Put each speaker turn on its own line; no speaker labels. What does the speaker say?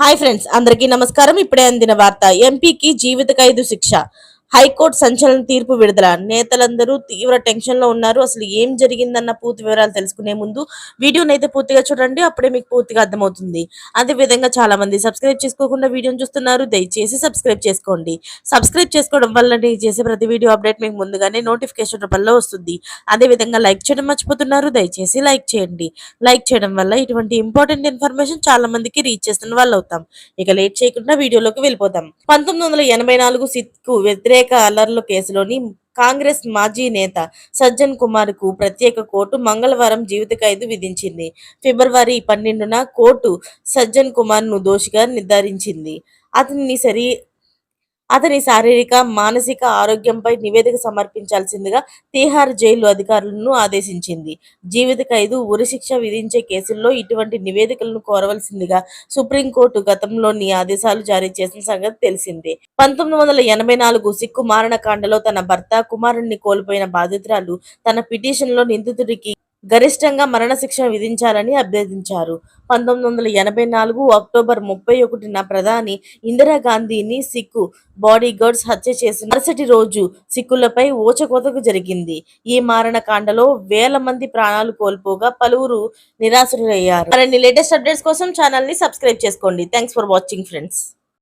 Hi friends అందరికీ నమస్కారం. ఇప్పుడే అందిన వార్త ఎంపీకి జీవిత ఖైదు శిక్ష. హైకోర్టు సంచలన తీర్పు విడుదల. నేతలందరూ తీవ్ర టెన్షన్లో ఉన్నారు. అసలు ఏం జరిగిందన్న పూర్తి వివరాలు తెలుసుకునే ముందు వీడియోని అయితే పూర్తిగా చూడండి. అప్పుడే మీకు పూర్తిగా అర్థమవుతుంది. అదే విధంగా చాలా మంది సబ్స్క్రైబ్ చేసుకోకుండా వీడియోని చూస్తున్నారు. దయచేసి సబ్స్క్రైబ్ చేసుకోండి. సబ్స్క్రైబ్ చేసుకోవడం వల్ల నేను చేసే ప్రతి వీడియో అప్డేట్ మీకు ముందుగానే నోటిఫికేషన్ రూపంలో వస్తుంది. అదే విధంగా లైక్ చేయడం మర్చిపోతున్నారు. దయచేసి లైక్ చేయండి. లైక్ చేయడం వల్ల ఇటువంటి ఇంపార్టెంట్ ఇన్ఫర్మేషన్ చాలా మందికి రీచ్ చేస్తున్న వాళ్ళు అవుతాం ఇక లేట్ చేయకుండా వీడియోలోకి వెళ్ళిపోతాం. పంతొమ్మిది వందల ఎనభై నాలుగు సిక్కు వ్యతిరేక అల్లర్ల కేసులోని కాంగ్రెస్ మాజీ నేత సజ్జన్ కుమార్కు ప్రత్యేక కోర్టు మంగళవారం జీవిత ఖైదు విధించింది. ఫిబ్రవరి పన్నెండున కోర్టు సజ్జన్ కుమార్ను దోషిగా నిర్ధారించింది. అతన్ని సరి అతని శారీరక మానసిక ఆరోగ్యంపై నివేదిక సమర్పించాల్సిందిగా తీహార్ జైలు అధికారులను ఆదేశించింది. జీవిత ఖైదు ఉరిశిక్ష విధించే కేసుల్లో ఇటువంటి నివేదికలను కోరవలసిందిగా సుప్రీంకోర్టు గతంలోని ఆదేశాలు జారీ చేసిన సంగతి తెలిసిందే. పంతొమ్మిది వందల ఎనభై నాలుగు సిక్కు మారణకాండలో తన భర్త కుమారుణ్ణి కోల్పోయిన బాధితురాలు తన పిటిషన్లో నిందితుడికి గరిష్టంగా మరణశిక్ష విధించాలని అభ్యర్థించారు. పంతొమ్మిది వందల ఎనభై నాలుగు అక్టోబర్ ముప్పై ఒకటిన ప్రధాని ఇందిరాగాంధీని సిక్కు బాడీ గార్డ్స్ హత్య చేసిన మరుసటి రోజు సిక్కులపై ఊచకోతకు జరిగింది. ఈ మారణకాండలో వేల మంది ప్రాణాలు కోల్పోగా పలువురు నిరాశులయ్యారు మరిన్ని లేటెస్ట్ అప్డేట్స్ కోసం ఛానల్ని సబ్స్క్రైబ్ చేసుకోండి. Thanks for watching friends.